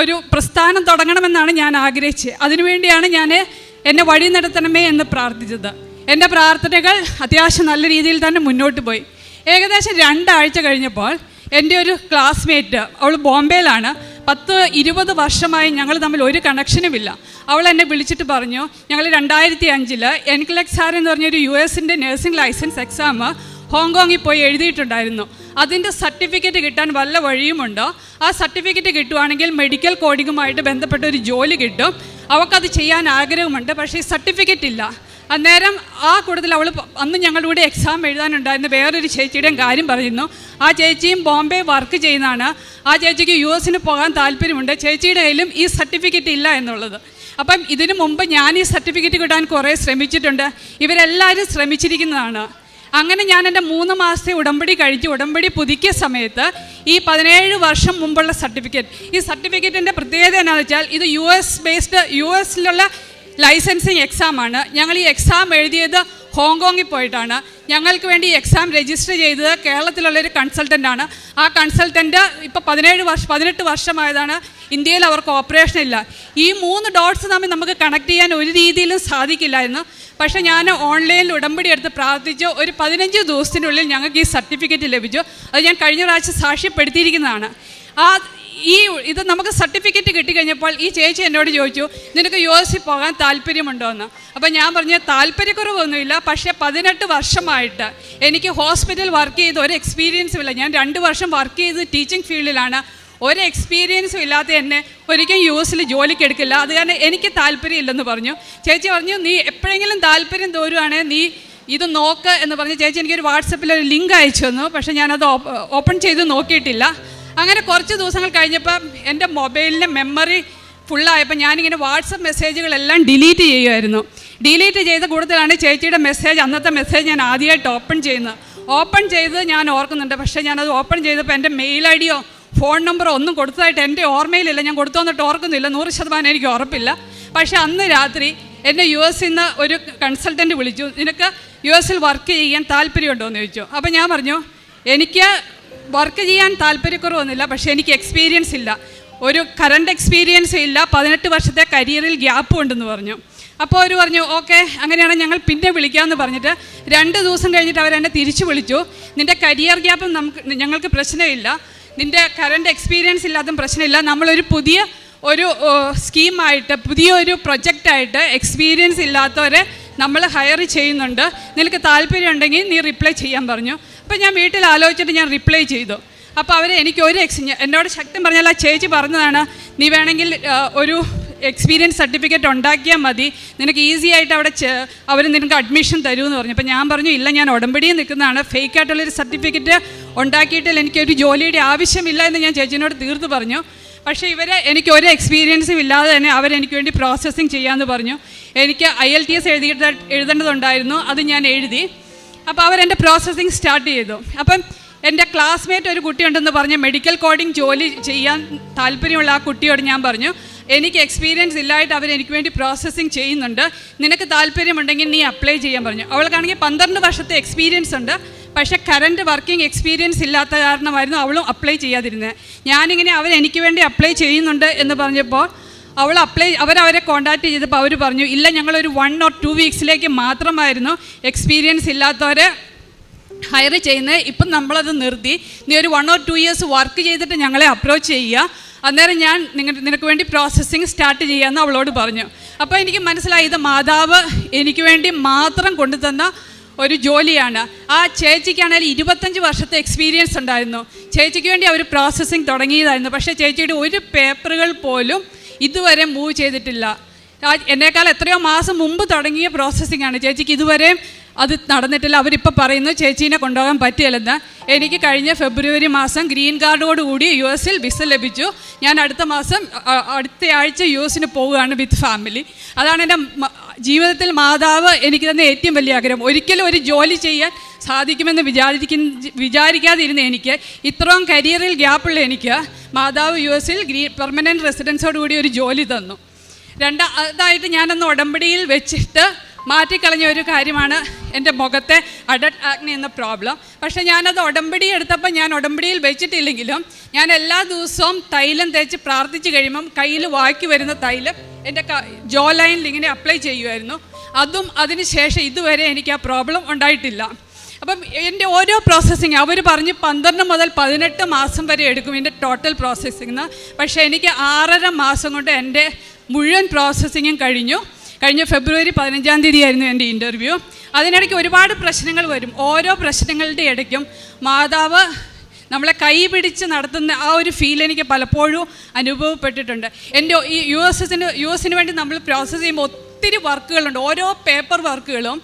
ഒരു പ്രസ്ഥാനം തുടങ്ങണമെന്നാണ് ഞാൻ ആഗ്രഹിച്ചത്. അതിനുവേണ്ടിയാണ് ഞാൻ എന്നെ വഴി നടത്തണമേ എന്ന് പ്രാർത്ഥിച്ചത്. എന്റെ പ്രാർത്ഥനകൾ അത്യാവശ്യം നല്ല രീതിയിൽ തന്നെ മുന്നോട്ട് പോയി. ഏകദേശം രണ്ടാഴ്ച കഴിഞ്ഞപ്പോൾ എന്റെ ഒരു ക്ലാസ്മേറ്റ് അവൾ ബോംബെയിലാണ്. പത്ത് ഇരുപത് വർഷമായി ഞങ്ങൾ തമ്മിൽ ഒരു കണക്ഷനുമില്ല അവൾ എന്നെ വിളിച്ചിട്ട് പറഞ്ഞു ഞങ്ങൾ രണ്ടായിരത്തി അഞ്ചിൽ എൻക്ലെക്സാർ എന്ന് പറഞ്ഞൊരു യു എസിന്റെ നഴ്സിംഗ് ലൈസൻസ് എക്സാം ഹോങ്കോങ്ങിൽ പോയി എഴുതിയിട്ടുണ്ടായിരുന്നു. അതിന്റെ സർട്ടിഫിക്കറ്റ് കിട്ടാൻ വല്ല വഴിയുമുണ്ടോ? ആ സർട്ടിഫിക്കറ്റ് കിട്ടുവാണെങ്കിൽ മെഡിക്കൽ കോഡിങ്ങുമായിട്ട് ബന്ധപ്പെട്ട ഒരു ജോലി കിട്ടും. അവൾക്കത് ചെയ്യാൻ ആഗ്രഹമുണ്ട് പക്ഷേ സർട്ടിഫിക്കറ്റ് ഇല്ല. അന്നേരം ആ കൂട്ടത്തിൽ അവൾ അന്ന് ഞങ്ങളുടെ കൂടെ എക്സാം എഴുതാനുണ്ടായിരുന്ന വേറൊരു ചേച്ചിയുടെയും കാര്യം പറയുന്നു. ആ ചേച്ചിയും ബോംബെ വർക്ക് ചെയ്യുന്നതാണ്. ആ ചേച്ചിക്ക് യു എസിന് പോകാൻ താല്പര്യമുണ്ട്. ചേച്ചിയുടെ കയ്യിലും ഈ സർട്ടിഫിക്കറ്റ് ഇല്ല എന്നുള്ളത്. അപ്പം ഇതിനു മുമ്പ് ഞാൻ ഈ സർട്ടിഫിക്കറ്റ് കിട്ടാൻ കുറേ ശ്രമിച്ചിട്ടുണ്ട്. ഇവരെല്ലാവരും ശ്രമിച്ചിരിക്കുന്നതാണ്. അങ്ങനെ ഞാൻ എന്റെ മൂന്ന് മാസത്തെ ഉടമ്പടി കഴിച്ച് ഉടമ്പടി പുതുക്കിയ സമയത്ത് ഈ പതിനേഴ് വർഷം മുമ്പുള്ള സർട്ടിഫിക്കറ്റ് ഈ സർട്ടിഫിക്കറ്റിന്റെ പ്രത്യേകത എന്നാന്ന് വെച്ചാൽ ഇത് യു എസ് ബേസ്ഡ് യു എസിലുള്ള ലൈസൻസിങ് എക്സാമാണ് ഞങ്ങൾ ഈ എക്സാം എഴുതിയത് ഹോങ്കോങ്ങിൽ പോയിട്ടാണ്. ഞങ്ങൾക്ക് വേണ്ടി ഈ എക്സാം രജിസ്റ്റർ ചെയ്തത് കേരളത്തിലുള്ളൊരു കൺസൾട്ടന്റാണ് ആ കൺസൾട്ടന്റ് ഇപ്പോൾ പതിനേഴ് വർഷം പതിനെട്ട് വർഷമായതാണ് ഇന്ത്യയിൽ അവർക്ക് ഓപ്പറേഷൻ ഇല്ല. ഈ മൂന്ന് ഡോട്ട്സ് തമ്മിൽ നമുക്ക് കണക്ട് ചെയ്യാൻ ഒരു രീതിയിലും സാധിക്കില്ലായിരുന്നു. പക്ഷേ ഞാൻ ഓൺലൈനിൽ ഉടമ്പടി എടുത്ത് പ്രാർത്ഥിച്ചു. ഒരു പതിനഞ്ച് ദിവസത്തിനുള്ളിൽ ഞങ്ങൾക്ക് ഈ സർട്ടിഫിക്കറ്റ് ലഭിച്ചു. അത് ഞാൻ കഴിഞ്ഞ പ്രാവശ്യം സാക്ഷ്യപ്പെടുത്തിയിരിക്കുന്നതാണ്. ആ ഈ ഇത് നമുക്ക് സർട്ടിഫിക്കറ്റ് കിട്ടിക്കഴിഞ്ഞപ്പോൾ ഈ ചേച്ചി എന്നോട് ചോദിച്ചു നിനക്ക് യു എസ് പോകാൻ താല്പര്യമുണ്ടോ എന്ന് അപ്പോൾ ഞാൻ പറഞ്ഞ താല്പര്യക്കുറവൊന്നുമില്ല പക്ഷേ പതിനെട്ട് വർഷമായിട്ട് എനിക്ക് ഹോസ്പിറ്റൽ വർക്ക് ചെയ്ത് ഒരു എക്സ്പീരിയൻസും ഇല്ല. ഞാൻ രണ്ട് വർഷം വർക്ക് ചെയ്ത് ടീച്ചിങ് ഫീൽഡിലാണ് ഒരു എക്സ്പീരിയൻസും ഇല്ലാത്ത എന്നെ ഒരിക്കലും യു എസിൽ ജോലിക്ക് എടുക്കില്ല. അത് കാരണം എനിക്ക് താല്പര്യമില്ലെന്ന് പറഞ്ഞു. ചേച്ചി പറഞ്ഞു നീ എപ്പോഴെങ്കിലും താല്പര്യം തോരുവാണെങ്കിൽ നീ ഇത് നോക്ക് എന്ന് പറഞ്ഞ്. ചേച്ചി എനിക്കൊരു വാട്സപ്പിൽ ഒരു ലിങ്ക് അയച്ചു തന്നു. പക്ഷേ ഞാനത് ഓപ്പൺ ചെയ്ത് നോക്കിയിട്ടില്ല. അങ്ങനെ കുറച്ച് ദിവസങ്ങൾ കഴിഞ്ഞപ്പോൾ എന്റെ മൊബൈലിന്റെ മെമ്മറി ഫുള്ളായപ്പോൾ ഞാനിങ്ങനെ വാട്സപ്പ് മെസ്സേജുകളെല്ലാം ഡിലീറ്റ് ചെയ്യുമായിരുന്നു ഡിലീറ്റ് ചെയ്ത കൂടുതലാണ് ചേച്ചിയുടെ മെസ്സേജ് അന്നത്തെ മെസ്സേജ് ഞാൻ ആദ്യമായിട്ട് ഓപ്പൺ ചെയ്യുന്നത്. ഓപ്പൺ ചെയ്ത് ഞാൻ ഓർക്കുന്നുണ്ട്. പക്ഷേ ഞാനത് ഓപ്പൺ ചെയ്തപ്പോൾ എന്റെ മെയിൽ ഐ ഫോൺ നമ്പറോ ഒന്നും കൊടുത്തതായിട്ട് എന്റെ ഓർമ്മയിലില്ല. ഞാൻ കൊടുത്തു വന്നിട്ട് ഓർക്കുന്നില്ല. നൂറ് ശതമാനം എനിക്ക് ഉറപ്പില്ല. പക്ഷേ അന്ന് രാത്രി എന്നെ യു എസിൽ നിന്ന് ഒരു കൺസൾട്ടന്റ് വിളിച്ചു. നിനക്ക് യു എസിൽ വർക്ക് ചെയ്യാൻ താല്പര്യമുണ്ടോ എന്ന് ചോദിച്ചു. അപ്പോൾ ഞാൻ പറഞ്ഞു എനിക്ക് വർക്ക് ചെയ്യാൻ താല്പര്യക്കുറവൊന്നുമില്ല പക്ഷേ എനിക്ക് എക്സ്പീരിയൻസ് ഇല്ല. ഒരു കറണ്ട് എക്സ്പീരിയൻസ് ഇല്ല പതിനെട്ട് വർഷത്തെ കരിയറിൽ ഗ്യാപ്പ് ഉണ്ടെന്ന് പറഞ്ഞു. അപ്പോൾ അവർ പറഞ്ഞു ഓക്കെ അങ്ങനെയാണെങ്കിൽ ഞങ്ങൾ പിന്നെ വിളിക്കാമെന്ന് പറഞ്ഞിട്ട് രണ്ട് ദിവസം കഴിഞ്ഞിട്ട് അവരെന്നെ തിരിച്ചു വിളിച്ചു. നിന്റെ കരിയർ ഗ്യാപ്പ് നമുക്ക് ഞങ്ങൾക്ക് പ്രശ്നമില്ല. നിന്റെ കറണ്ട് എക്സ്പീരിയൻസ് ഇല്ലാത്ത പ്രശ്നമില്ല. നമ്മളൊരു പുതിയ ഒരു സ്കീമായിട്ട് പുതിയൊരു പ്രൊജക്റ്റായിട്ട് എക്സ്പീരിയൻസ് ഇല്ലാത്തവരെ നമ്മൾ ഹയർ ചെയ്യുന്നുണ്ട്. നിനക്ക് താല്പര്യം ഉണ്ടെങ്കിൽ നീ റിപ്ലൈ ചെയ്യാൻ പറഞ്ഞു. അപ്പോൾ ഞാൻ വീട്ടിൽ ആലോചിച്ചിട്ട് ഞാൻ റിപ്ലൈ ചെയ്തു. അപ്പോൾ അവർ എനിക്ക് ഒരു എക്സ് എന്നോട് ശക്തം പറഞ്ഞാൽ ആ ചേച്ചി പറഞ്ഞതാണ് നീ വേണമെങ്കിൽ ഒരു എക്സ്പീരിയൻസ് സർട്ടിഫിക്കറ്റ് ഉണ്ടാക്കിയാൽ മതി. നിനക്ക് ഈസി ആയിട്ട് അവിടെ അവർ നിനക്ക് അഡ്മിഷൻ തരുമെന്ന് പറഞ്ഞു. അപ്പോൾ ഞാൻ പറഞ്ഞു ഇല്ല ഞാൻ ഉടമ്പടിയിൽ നിൽക്കുന്നതാണ്. ഫേക്ക് ആയിട്ടുള്ളൊരു സർട്ടിഫിക്കറ്റ് ഉണ്ടാക്കിയിട്ടില്ല. എനിക്കൊരു ജോലിയുടെ ആവശ്യമില്ല എന്ന് ഞാൻ ചേച്ചിനോട് തീർത്ത് പറഞ്ഞു. പക്ഷേ ഇവർ എനിക്ക് ഒരു എക്സ്പീരിയൻസും ഇല്ലാതെ തന്നെ അവരെനിക്ക് വേണ്ടി പ്രോസസ്സിങ് ചെയ്യാമെന്ന് പറഞ്ഞു. എനിക്ക് ഐ എൽ ടി എസ് എഴുതിയിട്ട് എഴുതേണ്ടതുണ്ടായിരുന്നു അത് ഞാൻ എഴുതി. അപ്പോൾ അവരെന്റെ പ്രോസസ്സിങ് സ്റ്റാർട്ട് ചെയ്തു. അപ്പം എന്റെ ക്ലാസ്മേറ്റ് ഒരു കുട്ടിയുണ്ടെന്ന് പറഞ്ഞ് മെഡിക്കൽ കോഡിംഗ് ജോലി ചെയ്യാൻ താല്പര്യമുള്ള ആ കുട്ടിയോട് ഞാൻ പറഞ്ഞു എനിക്ക് എക്സ്പീരിയൻസ് ഇല്ലായിട്ട് അവർ എനിക്ക് വേണ്ടി പ്രോസസ്സിങ് ചെയ്യുന്നുണ്ട്. നിനക്ക് താല്പര്യമുണ്ടെങ്കിൽ നീ അപ്ലൈ ചെയ്യാൻ പറഞ്ഞു. അവൾക്കാണെങ്കിൽ പന്ത്രണ്ട് വർഷത്തെ എക്സ്പീരിയൻസ് ഉണ്ട്. പക്ഷേ കറണ്ട് വർക്കിംഗ് എക്സ്പീരിയൻസ് ഇല്ലാത്ത കാരണമായിരുന്നു അവളും അപ്ലൈ ചെയ്യാതിരുന്നത് ഞാനിങ്ങനെ അവർ എനിക്ക് വേണ്ടി അപ്ലൈ ചെയ്യുന്നുണ്ട് എന്ന് പറഞ്ഞപ്പോൾ അവൾ അപ്ലൈ അവരവരെ കോൺടാക്ട് ചെയ്തപ്പോൾ അവർ പറഞ്ഞു ഇല്ല ഞങ്ങളൊരു വൺ ഓർ ടു വീക്സിലേക്ക് മാത്രമായിരുന്നു എക്സ്പീരിയൻസ് ഇല്ലാത്തവരെ ഹയർ ചെയ്യുന്നത് ഇപ്പം നമ്മളത് നിർത്തി. നീ ഒരു one or two years work ചെയ്തിട്ട് ഞങ്ങളെ അപ്രോച്ച് ചെയ്യുക. അന്നേരം ഞാൻ നിങ്ങൾ നിനക്ക് വേണ്ടി പ്രോസസ്സിങ് സ്റ്റാർട്ട് ചെയ്യാമെന്ന് അവളോട് പറഞ്ഞു. അപ്പോൾ എനിക്ക് മനസ്സിലായി ഇത് മാതാവ് എനിക്ക് വേണ്ടി മാത്രം കൊണ്ടുതന്ന ഒരു ജോലിയാണ്. ആ ചേച്ചിക്കാണെങ്കിൽ ഇരുപത്തഞ്ച് വർഷത്തെ എക്സ്പീരിയൻസ് ഉണ്ടായിരുന്നു. ചേച്ചിക്ക് വേണ്ടി അവർ പ്രോസസ്സിങ് തുടങ്ങിയതായിരുന്നു. പക്ഷേ ചേച്ചിയുടെ ഒരു പേപ്പറുകൾ പോലും ഇതുവരെ മൂവ് ചെയ്തിട്ടില്ല. എന്നേക്കാൾ എത്രയോ മാസം മുമ്പ് തുടങ്ങിയ പ്രോസസ്സിംഗ് ആണ്. ചേച്ചിക്ക് ഇതുവരെ അത് നടന്നിട്ടില്ല. അവരിപ്പോൾ പറയുന്നു ചേച്ചീനെ കൊണ്ടുപോകാൻ പറ്റില്ലെന്ന്. എനിക്ക് കഴിഞ്ഞ ഫെബ്രുവരി മാസം ഗ്രീൻ കാർഡോട് കൂടി യു എസിൽ വിസ ലഭിച്ചു. ഞാൻ അടുത്ത മാസം അടുത്ത ആഴ്ച യു എസിന് പോവുകയാണ് വിത്ത് ഫാമിലി. അതാണ് എന്റെ ജീവിതത്തിൽ മാതാവ് എനിക്ക് തന്നെ ഏറ്റവും വലിയ ആഗ്രഹം. ഒരിക്കലും ഒരു ജോലി ചെയ്യാൻ സാധിക്കുമെന്ന് വിചാരിക്കുന്ന വിചാരിക്കാതിരുന്ന എനിക്ക് ഇത്രയും കരിയറിൽ ഗ്യാപ്പുള്ള എനിക്ക് മാതാവ് യു എസിൽ ഗ്രീ പെർമനന്റ് റെസിഡൻസോടുകൂടി ഒരു ജോലി തന്നു. രണ്ടാ അതായിട്ട് ഞാനന്ന് ഉടമ്പടിയിൽ വെച്ചിട്ട് മാറ്റിക്കളഞ്ഞ ഒരു കാര്യമാണ് എന്റെ മുഖത്തെ അഡൽട്ട് ആഗ്നി എന്ന പ്രോബ്ലം പക്ഷേ ഞാനത് ഉടമ്പടി എടുത്തപ്പോൾ ഞാൻ ഉടമ്പടിയിൽ വെച്ചിട്ടില്ലെങ്കിലും ഞാൻ എല്ലാ ദിവസവും തൈലം തേച്ച് പ്രാർത്ഥിച്ച് കഴിയുമ്പം കയ്യിൽ വാക്കി വരുന്ന തൈലം എന്റെ ജോ ലൈനിൽ ഇങ്ങനെ അപ്ലൈ ചെയ്യുമായിരുന്നു. അതും അതിന് ശേഷം ഇതുവരെ എനിക്ക് ആ പ്രോബ്ലം ഉണ്ടായിട്ടില്ല. അപ്പം എന്റെ ഓരോ പ്രോസസ്സിങ് അവർ പറഞ്ഞ് പന്ത്രണ്ട് മുതൽ പതിനെട്ട് മാസം വരെ എടുക്കും എന്റെ ടോട്ടൽ പ്രോസസ്സിങ് പക്ഷേ എനിക്ക് ആറര മാസം കൊണ്ട് എന്റെ മുഴുവൻ പ്രോസസ്സിങ്ങും കഴിഞ്ഞു. കഴിഞ്ഞ ഫെബ്രുവരി പതിനഞ്ചാം തീയതി ആയിരുന്നു എന്റെ ഇന്റർവ്യൂ അതിനിടയ്ക്ക് ഒരുപാട് പ്രശ്നങ്ങൾ വരും. ഓരോ പ്രശ്നങ്ങളുടെ ഇടയ്ക്കും മാതാവ് നമ്മളെ കൈ പിടിച്ച് നടത്തുന്ന ആ ഒരു ഫീൽ എനിക്ക് പലപ്പോഴും അനുഭവപ്പെട്ടിട്ടുണ്ട്. എന്റെ ഈ യു എസ് എസിന് യു എസിന് വേണ്ടി നമ്മൾ പ്രോസസ്സ് ചെയ്യുമ്പോൾ ഒത്തിരി വർക്കുകളുണ്ട് ഓരോ പേപ്പർ വർക്കുകളും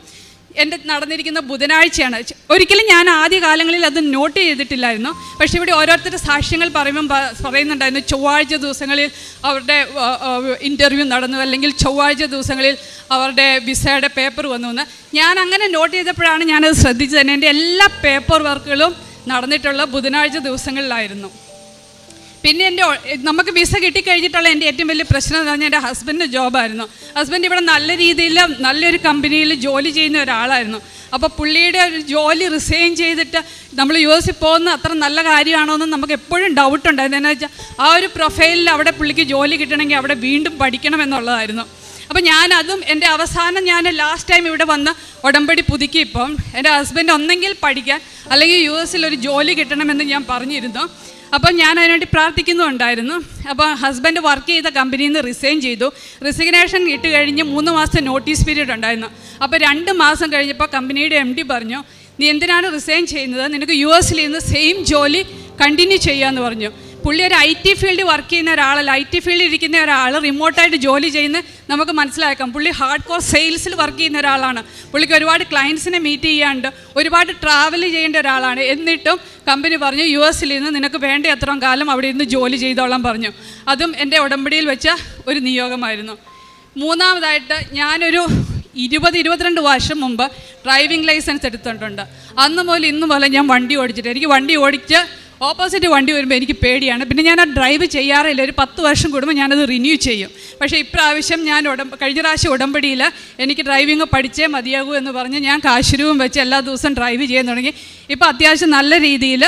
എന്റെ നടന്നിരിക്കുന്ന ബുധനാഴ്ചയാണ്. ഒരിക്കലും ഞാൻ ആദ്യ കാലങ്ങളിൽ അത് നോട്ട് ചെയ്തിട്ടില്ലായിരുന്നു. പക്ഷേ ഇവിടെ ഓരോരുത്തരുടെ സാക്ഷ്യങ്ങൾ പറയുമ്പം പറയുന്നുണ്ടായിരുന്നു ചൊവ്വാഴ്ച ദിവസങ്ങളിൽ അവരുടെ ഇന്റർവ്യൂ നടന്നു അല്ലെങ്കിൽ ചൊവ്വാഴ്ച ദിവസങ്ങളിൽ അവരുടെ വിസയുടെ പേപ്പർ വന്നു എന്ന്. ഞാൻ അങ്ങനെ നോട്ട് ചെയ്തപ്പോഴാണ് ഞാനത് ശ്രദ്ധിച്ചത് തന്നെ. എന്റെ എല്ലാ പേപ്പർ വർക്കുകളും നടന്നിട്ടുള്ള ബുധനാഴ്ച ദിവസങ്ങളിലായിരുന്നു. പിന്നെ എന്റെ നമുക്ക് വിസ കിട്ടിക്കഴിഞ്ഞിട്ടുള്ള എന്റെ ഏറ്റവും വലിയ പ്രശ്നം എന്ന് പറഞ്ഞാൽ എന്റെ ഹസ്ബൻഡിന്റെ ജോബായിരുന്നു. ഹസ്ബൻഡ് ഇവിടെ നല്ല രീതിയിൽ നല്ലൊരു കമ്പനിയിൽ ജോലി ചെയ്യുന്ന ഒരാളായിരുന്നു. അപ്പോൾ പുള്ളിയുടെ ഒരു ജോലി റിസൈൻ ചെയ്തിട്ട് നമ്മൾ യു എസിൽ പോകുന്ന അത്ര നല്ല കാര്യമാണോ എന്ന് നമുക്ക് എപ്പോഴും ഡൗട്ട് ഉണ്ടായിരുന്നു. എന്താ വെച്ചാൽ ആ ഒരു പ്രൊഫൈലിൽ അവിടെ പുള്ളിക്ക് ജോലി കിട്ടണമെങ്കിൽ അവിടെ വീണ്ടും പഠിക്കണം എന്നുള്ളതായിരുന്നു. അപ്പോൾ ഞാൻ അതും എന്റെ അവസാനം ഞാൻ ലാസ്റ്റ് ടൈം ഇവിടെ വന്ന് ഉടമ്പടി പുതുക്കി ഇപ്പം എന്റെ ഹസ്ബൻഡ് ഒന്നെങ്കിൽ പഠിക്കാൻ അല്ലെങ്കിൽ യു എസിൽ ഒരു ജോലി കിട്ടണമെന്ന് ഞാൻ പറഞ്ഞിരുന്നു. അപ്പം ഞാൻ അതിനുവേണ്ടി പ്രാർത്ഥിക്കുന്നുണ്ടായിരുന്നു. അപ്പോൾ ഹസ്ബൻഡ് വർക്ക് ചെയ്ത കമ്പനിയിൽ നിന്ന് റിസൈൻ ചെയ്തു. റിസിഗ്നേഷൻ ഇട്ട് കഴിഞ്ഞ് മൂന്ന് മാസത്തെ നോട്ടീസ് പീരീഡ് ഉണ്ടായിരുന്നു. അപ്പോൾ രണ്ട് മാസം കഴിഞ്ഞപ്പോൾ കമ്പനിയുടെ എം ഡി പറഞ്ഞു നീ എന്തിനാണ് റിസൈൻ ചെയ്യുന്നത്? നിനക്ക് യു എസിൽ നിന്ന് സെയിം ജോലി കണ്ടിന്യൂ ചെയ്യാമെന്ന് പറഞ്ഞു. പുള്ളി ഒരു ഐ ടി ഫീൽഡിൽ വർക്ക് ചെയ്യുന്ന ഒരാളല്ല. ഐ ടി ഫീൽഡിൽ ഇരിക്കുന്ന ഒരാൾ റിമോട്ടായിട്ട് ജോലി ചെയ്യുന്ന നമുക്ക് മനസ്സിലാക്കാം. പുള്ളി ഹാർഡ് കോർ സെയിൽസിൽ വർക്ക് ചെയ്യുന്ന ഒരാളാണ്. പുള്ളിക്ക് ഒരുപാട് ക്ലയൻസിനെ മീറ്റ് ചെയ്യാണ്ട് ഒരുപാട് ട്രാവൽ ചെയ്യേണ്ട ഒരാളാണ്. എന്നിട്ടും കമ്പനി പറഞ്ഞു യു എസിൽ നിന്ന് നിനക്ക് വേണ്ട അത്രയും കാലം അവിടെ ഇരുന്ന് ജോലി ചെയ്തോളാം പറഞ്ഞു. അതും എന്റെ ഉടമ്പടിയിൽ വെച്ച ഒരു നിയോഗമായിരുന്നു. മൂന്നാമതായിട്ട് ഞാനൊരു ഇരുപത് ഇരുപത്തിരണ്ട് വർഷം മുമ്പ് ഡ്രൈവിംഗ് ലൈസൻസ് എടുത്തിട്ടുണ്ട്. അന്ന് മുതൽ ഇന്ന് ഞാൻ വണ്ടി ഓടിച്ചിട്ട് എനിക്ക് വണ്ടി ഓടിച്ച് ഓപ്പോസിറ്റ് വണ്ടി വരുമ്പോൾ എനിക്ക് പേടിയാണ്. പിന്നെ ഞാൻ ആ ഡ്രൈവ് ചെയ്യാറില്ല. ഒരു പത്ത് വർഷം കൂടുമ്പോൾ ഞാനത് റിന്യൂ ചെയ്യും. പക്ഷേ ഇപ്രാവശ്യം ഞാൻ ഉടമ്പ കഴിഞ്ഞ പ്രാവശ്യം ഉടമ്പടിയിൽ എനിക്ക് ഡ്രൈവിംഗ് പഠിച്ചേ മതിയാകൂ എന്ന് പറഞ്ഞ് ഞാൻ കാശുരൂപം വെച്ച് എല്ലാ ദിവസവും ഡ്രൈവ് ചെയ്യാൻ തുടങ്ങി. ഇപ്പോൾ അത്യാവശ്യം നല്ല രീതിയിൽ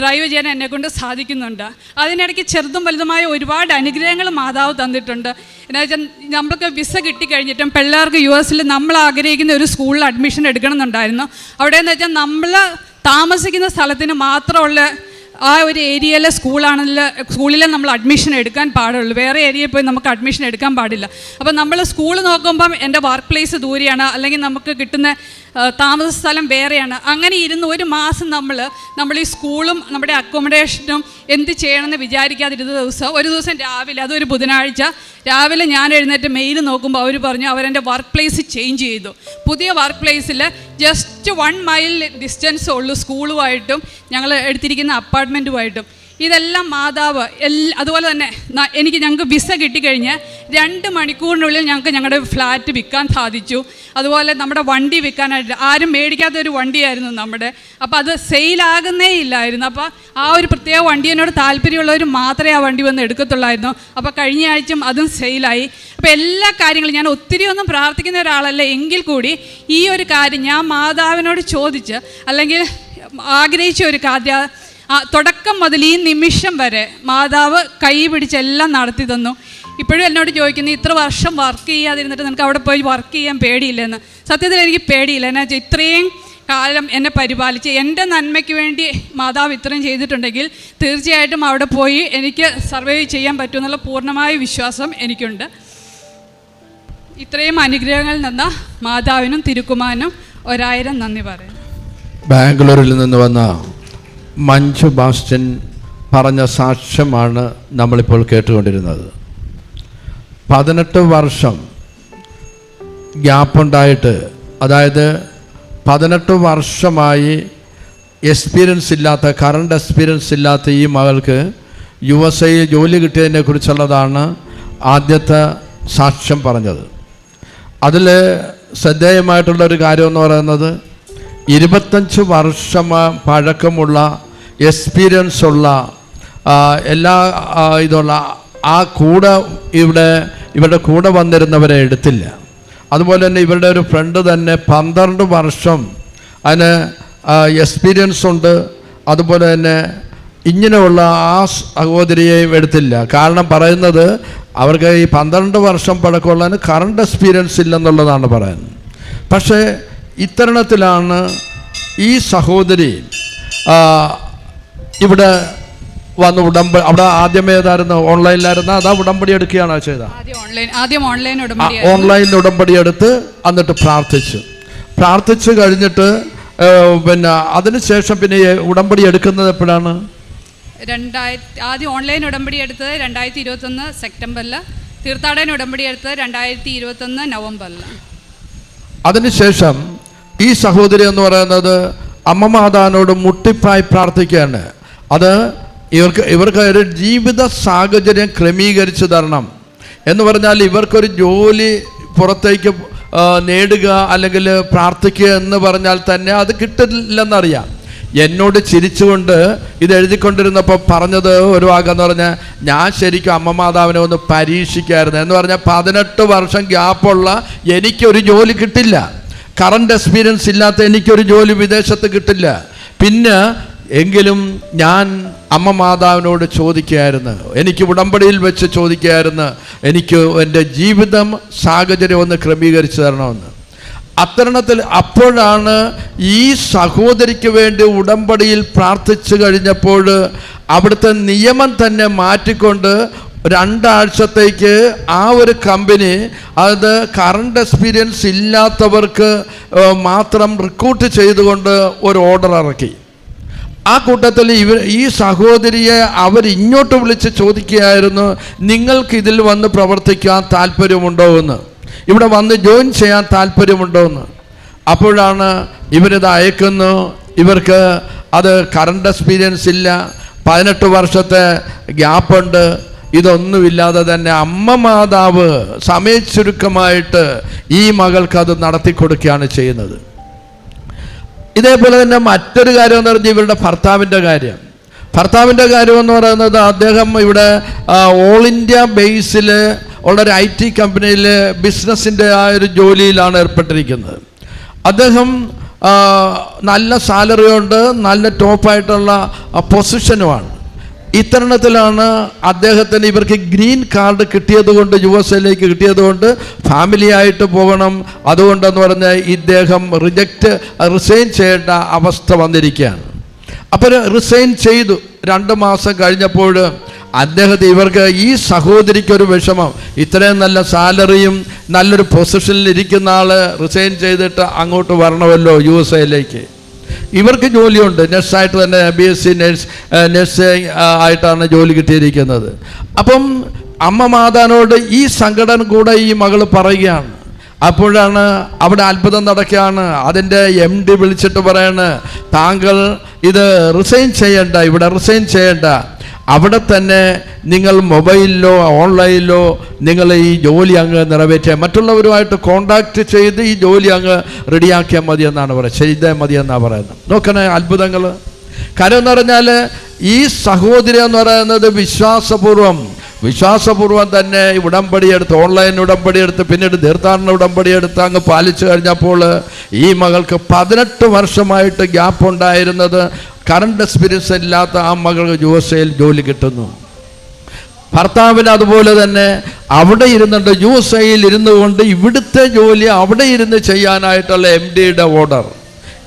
ഡ്രൈവ് ചെയ്യാൻ എന്നെക്കൊണ്ട് സാധിക്കുന്നുണ്ട്. അതിനിടയ്ക്ക് ചെറുതും വലുതുമായ ഒരുപാട് അനുഗ്രഹങ്ങൾ മാതാവ് തന്നിട്ടുണ്ട്. എന്നാ വെച്ചാൽ നമ്മൾക്ക് വിസ കിട്ടിക്കഴിഞ്ഞിട്ടും പിള്ളേർക്ക് യു എസിൽ നമ്മൾ ആഗ്രഹിക്കുന്ന ഒരു സ്കൂളിൽ അഡ്മിഷൻ എടുക്കണമെന്നുണ്ടായിരുന്നു അവിടെ എന്ന് വെച്ചാൽ നമ്മൾ താമസിക്കുന്ന സ്ഥലത്തിന് മാത്രമുള്ള ആ ഒരു ഏരിയയിലെ സ്കൂളാണെങ്കിൽ സ്കൂളിൽ നമ്മൾ അഡ്മിഷൻ എടുക്കാൻ പാടുള്ളൂ. വേറെ ഏരിയയിൽ പോയി നമുക്ക് അഡ്മിഷൻ എടുക്കാൻ പാടില്ല. അപ്പോൾ നമ്മൾ സ്കൂൾ നോക്കുമ്പം എന്റെ വർക്ക് പ്ലേസ് ദൂരെയാണ്. അല്ലെങ്കിൽ നമുക്ക് കിട്ടുന്ന താമസ സ്ഥലം വേറെയാണ്. അങ്ങനെ ഇരുന്ന് ഒരു മാസം നമ്മൾ നമ്മൾ ഈ സ്കൂളും നമ്മുടെ അക്കോമഡേഷനും എന്ത് ചെയ്യണമെന്ന് വിചാരിക്കാതിരുന്ന ദിവസം ഒരു ദിവസം രാവിലെ അതൊരു ബുധനാഴ്ച രാവിലെ ഞാൻ എഴുന്നേറ്റ് മെയിൽ നോക്കുമ്പോൾ അവർ പറഞ്ഞു അവരെന്റെ വർക്ക് പ്ലേസ് ചേഞ്ച് ചെയ്തു. പുതിയ വർക്ക് പ്ലേസിൽ ജസ്റ്റ് വൺ മൈൽ ഡിസ്റ്റൻസ് ഉള്ളൂ സ്കൂളുമായിട്ടും ഞങ്ങൾ എടുത്തിരിക്കുന്ന അപ്പാർട്ട്മെന്റുമായിട്ടും ഇതെല്ലാം മാതാവ് എല്ലാ അതുപോലെ തന്നെ എനിക്ക് ഞങ്ങൾക്ക് വിസ കിട്ടിക്കഴിഞ്ഞ് രണ്ട് മണിക്കൂറിനുള്ളിൽ ഞങ്ങൾക്ക് ഞങ്ങളുടെ ഫ്ലാറ്റ് വിൽക്കാൻ സാധിച്ചു. അതുപോലെ നമ്മുടെ വണ്ടി വിൽക്കാനായിട്ട് ആരും മേടിക്കാത്ത ഒരു വണ്ടിയായിരുന്നു നമ്മുടെ. അപ്പോൾ അത് സെയിലാകുന്നേ ഇല്ലായിരുന്നു. അപ്പോൾ ആ ഒരു പ്രത്യേക വണ്ടി എന്നോട് താല്പര്യമുള്ളവർ മാത്രമേ ആ വണ്ടി വന്ന് എടുക്കത്തുള്ളായിരുന്നു. അപ്പോൾ കഴിഞ്ഞ ആഴ്ചയും അതും സെയിലായി. അപ്പോൾ എല്ലാ കാര്യങ്ങളും ഞാൻ ഒത്തിരി ഒന്നും പ്രാർത്ഥിക്കുന്ന ഒരാളല്ല. എങ്കിൽ കൂടി ഈ ഒരു കാര്യം ഞാൻ മാതാവിനോട് ചോദിച്ച് അല്ലെങ്കിൽ ആഗ്രഹിച്ച ഒരു കാര്യം ആ തുടക്കം മുതൽ ഈ നിമിഷം വരെ മാതാവ് കൈ പിടിച്ചെല്ലാം നടത്തി തന്നു. ഇപ്പോഴും എന്നോട് ചോദിക്കുന്നു ഇത്ര വർഷം വർക്ക് ചെയ്യാതിരുന്നിട്ട് നിനക്ക് അവിടെ പോയി വർക്ക് ചെയ്യാൻ പേടിയില്ലെന്ന്? സത്യത്തിൽ എനിക്ക് പേടിയില്ല. എന്നാ വെച്ചാൽ ഇത്രയും കാലം എന്നെ പരിപാലിച്ച് എന്റെ നന്മയ്ക്ക് വേണ്ടി മാതാവ് ഇത്രയും ചെയ്തിട്ടുണ്ടെങ്കിൽ തീർച്ചയായിട്ടും അവിടെ പോയി എനിക്ക് സർവൈവ് ചെയ്യാൻ പറ്റുമെന്നുള്ള പൂർണമായ വിശ്വാസം എനിക്കുണ്ട്. ഇത്രയും അനുഗ്രഹങ്ങൾ നിന്ന മാതാവിനും തിരുക്കുമാനും ഒരായിരം നന്ദി പറയുന്നു. ബാംഗ്ലൂരിൽ നിന്ന് വന്ന മഞ്ജു ബാസ്റ്റൻ പറഞ്ഞ സാക്ഷ്യമാണ് നമ്മളിപ്പോൾ കേട്ടുകൊണ്ടിരുന്നത്. പതിനെട്ട് വർഷം ഗ്യാപ്പുണ്ടായിട്ട് അതായത് പതിനെട്ട് വർഷമായി എക്സ്പീരിയൻസ് ഇല്ലാത്ത കറണ്ട് എക്സ്പീരിയൻസ് ഇല്ലാത്ത ഈ മകൾക്ക് യു എസ് ഐ ജോലി കിട്ടിയതിനെ കുറിച്ചുള്ളതാണ് ആദ്യത്തെ സാക്ഷ്യം പറഞ്ഞത്. അതിൽ ശ്രദ്ധേയമായിട്ടുള്ള ഒരു കാര്യം എന്ന് പറയുന്നത് ഇരുപത്തഞ്ച് വർഷം പഴക്കമുള്ള എക്സ്പീരിയൻസ് ഉള്ള എല്ലാ ഇതുള്ള ആ കൂടെ ഇവിടെ ഇവരുടെ കൂടെ വന്നിരുന്നവരെ എടുത്തില്ല. അതുപോലെ തന്നെ ഇവരുടെ ഒരു ഫ്രണ്ട് തന്നെ പന്ത്രണ്ട് വർഷം അതിന് എക്സ്പീരിയൻസ് ഉണ്ട്. അതുപോലെ തന്നെ ഇങ്ങനെയുള്ള ആ സഹോദരിയെയും എടുത്തില്ല. കാരണം പറയുന്നത് അവർക്ക് ഈ പന്ത്രണ്ട് വർഷം പഴക്കമുള്ളതിന് കറണ്ട് എക്സ്പീരിയൻസ് ഇല്ലെന്നുള്ളതാണ് പറയുന്നത്. പക്ഷേ ഇത്തരണത്തിലാണ് ഈ സഹോദരി ഇവിടെ വന്ന് ഉടമ്പ അവിടെ ആദ്യമേ ഏതായിരുന്നു? ഓൺലൈനിലായിരുന്നു. അതാ ഉടമ്പടി എടുക്കുകയാണോ ചെയ്ത ഓൺലൈനിൽ ഉടമ്പടി എടുത്ത് എന്നിട്ട് പ്രാർത്ഥിച്ചു. പ്രാർത്ഥിച്ചു കഴിഞ്ഞിട്ട് പിന്നെ അതിനുശേഷം പിന്നെ ഉടമ്പടി എടുക്കുന്നത് എപ്പോഴാണ്? രണ്ടായിരത്തി ആദ്യം ഓൺലൈൻ ഉടമ്പടി എടുത്തത് രണ്ടായിരത്തി ഇരുപത്തൊന്ന് സെപ്റ്റംബറിൽ തീർത്ഥാടന ഉടമ്പടി എടുത്തത് രണ്ടായിരത്തി ഇരുപത്തൊന്ന് നവംബറിൽ അതിനുശേഷം ഈ സഹോദരി എന്ന് പറയുന്നത് അമ്മ മാതാവിനോട് മുട്ടിപ്പായി പ്രാർത്ഥിക്കുകയാണ്. അത് ഇവർക്ക് ഇവർക്ക് ഒരു ജീവിത സാഹചര്യം ക്രമീകരിച്ചു തരണം. എന്ന് പറഞ്ഞാൽ ഇവർക്കൊരു ജോലി പുറത്തേക്ക് നേടുക അല്ലെങ്കിൽ പ്രാർത്ഥിക്കുക എന്ന് പറഞ്ഞാൽ തന്നെ അത് കിട്ടില്ലെന്നറിയാം. എന്നോട് ചിരിച്ചുകൊണ്ട് ഇത് എഴുതിക്കൊണ്ടിരുന്നപ്പോൾ പറഞ്ഞത് ഒരു വാക്കെന്ന് പറഞ്ഞാൽ ഞാൻ ശരിക്കും അമ്മ മാതാവിനെ ഒന്ന് പരീക്ഷിക്കായിരുന്നു എന്ന് പറഞ്ഞാൽ പതിനെട്ട് വർഷം ഗ്യാപ്പുള്ള എനിക്കൊരു ജോലി കിട്ടില്ല. കറണ്ട് എക്സ്പീരിയൻസ് ഇല്ലാത്ത എനിക്കൊരു ജോലി വിദേശത്ത് കിട്ടില്ല. പിന്നെ എങ്കിലും ഞാൻ അമ്മ മാതാവിനോട് ചോദിക്കുകയായിരുന്നു. എനിക്ക് ഉടമ്പടിയിൽ വെച്ച് ചോദിക്കുകയായിരുന്നു എനിക്ക് എന്റെ ജീവിതം സാഹചര്യം ഒന്ന് ക്രമീകരിച്ചു തരണമെന്ന്. അത്തരണത്തിൽ അപ്പോഴാണ് ഈ സഹോദരിക്ക് വേണ്ടി ഉടമ്പടിയിൽ പ്രാർത്ഥിച്ചു കഴിഞ്ഞപ്പോൾ അവിടുത്തെ നിയമം തന്നെ മാറ്റിക്കൊണ്ട് രണ്ടാഴ്ചത്തേക്ക് ആ ഒരു കമ്പനി അത് കറണ്ട് എക്സ്പീരിയൻസ് ഇല്ലാത്തവർക്ക് മാത്രം റിക്രൂട്ട് ചെയ്തുകൊണ്ട് ഒരു ഓർഡർ ഇറക്കി. ആ കൂട്ടത്തിൽ ഇവർ ഈ സഹോദരിയെ അവർ ഇങ്ങോട്ട് വിളിച്ച് ചോദിക്കുകയായിരുന്നു നിങ്ങൾക്ക് ഇതിൽ വന്ന് പ്രവർത്തിക്കാൻ താല്പര്യമുണ്ടോ എന്ന്? ഇവിടെ വന്ന് ജോയിൻ ചെയ്യാൻ താല്പര്യമുണ്ടോ എന്ന്? അപ്പോഴാണ് ഇവരിത് അയക്കുന്നു. ഇവർക്ക് അത് കറണ്ട് എക്സ്പീരിയൻസ് ഇല്ല. പതിനെട്ട് വർഷത്തെ ഗ്യാപ്പുണ്ട് ഇതൊന്നുമില്ലാതെ തന്നെ അമ്മ മാതാവ് സമയച്ചുരുക്കമായിട്ട് ഈ മകൾക്ക് അത് നടത്തി കൊടുക്കുകയാണ് ചെയ്യുന്നത്. ഇതേപോലെ തന്നെ മറ്റൊരു കാര്യം എന്ന് പറഞ്ഞാൽ ഇവരുടെ ഭർത്താവിന്റെ കാര്യം. ഭർത്താവിന്റെ കാര്യം എന്ന് പറയുന്നത് അദ്ദേഹം ഇവിടെ ഓൾ ഇന്ത്യ ബേസിൽ ഉള്ള ഒരു ഐ ടി കമ്പനിയിൽ ബിസിനസ്സിന്റെ ആ ഒരു ജോലിയിലാണ് ഏർപ്പെട്ടിരിക്കുന്നത്. അദ്ദേഹം നല്ല സാലറിയുണ്ട് നല്ല ടോപ്പായിട്ടുള്ള പൊസിഷനുമാണ്. ഇത്തരണത്തിലാണ് അദ്ദേഹത്തിന് ഇവർക്ക് ഗ്രീൻ കാർഡ് കിട്ടിയത് കൊണ്ട് യു എസ് എയിലേക്ക് കിട്ടിയത് കൊണ്ട് ഫാമിലി ആയിട്ട് പോകണം. അതുകൊണ്ടെന്ന് പറഞ്ഞാൽ ഇദ്ദേഹം റിജക്റ്റ് റിസൈൻ ചെയ്യേണ്ട അവസ്ഥ വന്നിരിക്കുകയാണ്. അപ്പോൾ റിസൈൻ ചെയ്തു. രണ്ട് മാസം കഴിഞ്ഞപ്പോൾ അദ്ദേഹത്തെ ഇവർക്ക് ഈ സഹോദരിക്ക് ഒരു വിഷമം. ഇത്രയും നല്ല സാലറിയും നല്ലൊരു പൊസിഷനിൽ ഇരിക്കുന്ന ആൾ റിസൈൻ ചെയ്തിട്ട് അങ്ങോട്ട് വരണമല്ലോ യു എസ് എയിലേക്ക്. ഇവർക്ക് ജോലിയുണ്ട്. നഴ്സായിട്ട് തന്നെ B S C nurse nursing ആയിട്ടാണ് ജോലി കിട്ടിയിരിക്കുന്നത്. അപ്പം അമ്മ മാതാനോട് ഈ സംഘടന കൂടെ ഈ മകൾ പറയുകയാണ്. അപ്പോഴാണ് അവിടെ അത്ഭുതം നടക്കുകയാണ്. അതിന്റെ എം ഡി വിളിച്ചിട്ട് പറയാണ് താങ്കൾ ഇത് റിസൈൻ ചെയ്യണ്ട ഇവിടെ റിസൈൻ ചെയ്യണ്ട. അവിടെ തന്നെ നിങ്ങൾ മൊബൈലിലോ ഓൺലൈനിലോ നിങ്ങൾ ഈ ജോലി അങ്ങ് നിറവേറ്റുക. മറ്റുള്ളവരുമായിട്ട് കോണ്ടാക്ട് ചെയ്ത് ഈ ജോലി അങ്ങ് റെഡിയാക്കിയാൽ മതി എന്നാണ് പറയുന്നത്. ചെയ്താൽ മതി എന്നാണ് പറയുന്നത്. നോക്കണേ അത്ഭുതങ്ങൾ. കാര്യം എന്ന് പറഞ്ഞാൽ ഈ സഹോദരി എന്ന് പറയുന്നത് വിശ്വാസപൂർവം വിശ്വാസപൂർവം തന്നെ ഉടമ്പടി എടുത്ത് ഓൺലൈൻ ഉടമ്പടി എടുത്ത് പിന്നീട് തീർത്ഥാടന ഉടമ്പടി എടുത്ത് അങ്ങ് പാലിച്ചു കഴിഞ്ഞപ്പോൾ ഈ മകൾക്ക് പതിനെട്ട് വർഷമായിട്ട് ഗ്യാപ്പ് ഉണ്ടായിരുന്നത് കറണ്ട് എക്സ്പീരിയൻസ് ഇല്ലാത്ത ആ മകൾക്ക് യു എസ് എയിൽ ജോലി കിട്ടുന്നു. ഭർത്താവിന് അതുപോലെ തന്നെ അവിടെ ഇരുന്നുണ്ട് യു എസ് എയിൽ ഇരുന്നു കൊണ്ട് ഇവിടുത്തെ ജോലി അവിടെ ഇരുന്ന് ചെയ്യാനായിട്ടുള്ള എം ഡിയുടെ ഓർഡർ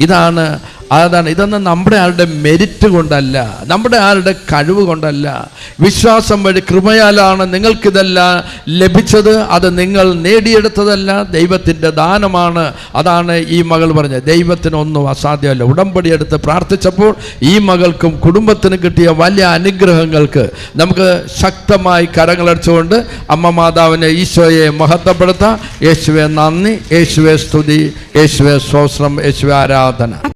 ഇതാണ് അതാണ് ഇതൊന്നും നമ്മുടെ ആളുടെ മെരിറ്റ് കൊണ്ടല്ല നമ്മുടെ ആളുടെ കഴിവ് കൊണ്ടല്ല. വിശ്വാസം വഴി കൃപയാലാണ് നിങ്ങൾക്കിതെല്ലാം ലഭിച്ചത് അത് നിങ്ങൾ നേടിയെടുത്തതല്ല ദൈവത്തിന്റെ ദാനമാണ്. അതാണ് ഈ മകൾ പറഞ്ഞത്. ദൈവത്തിനൊന്നും അസാധ്യമല്ല. ഉടമ്പടി എടുത്ത് പ്രാർത്ഥിച്ചപ്പോൾ ഈ മകൾക്കും കുടുംബത്തിനും കിട്ടിയ വലിയ അനുഗ്രഹങ്ങൾക്ക് നമുക്ക് ശക്തമായി കരങ്ങളടിച്ചുകൊണ്ട് അമ്മ മാതാവിനെ ഈശോയെ മഹത്വപ്പെടുത്താം. യേശുവെ നന്ദി യേശുവെ സ്തുതി യേശുവെ സ്വസ്ത്രം യേശുവെ ആരാധന.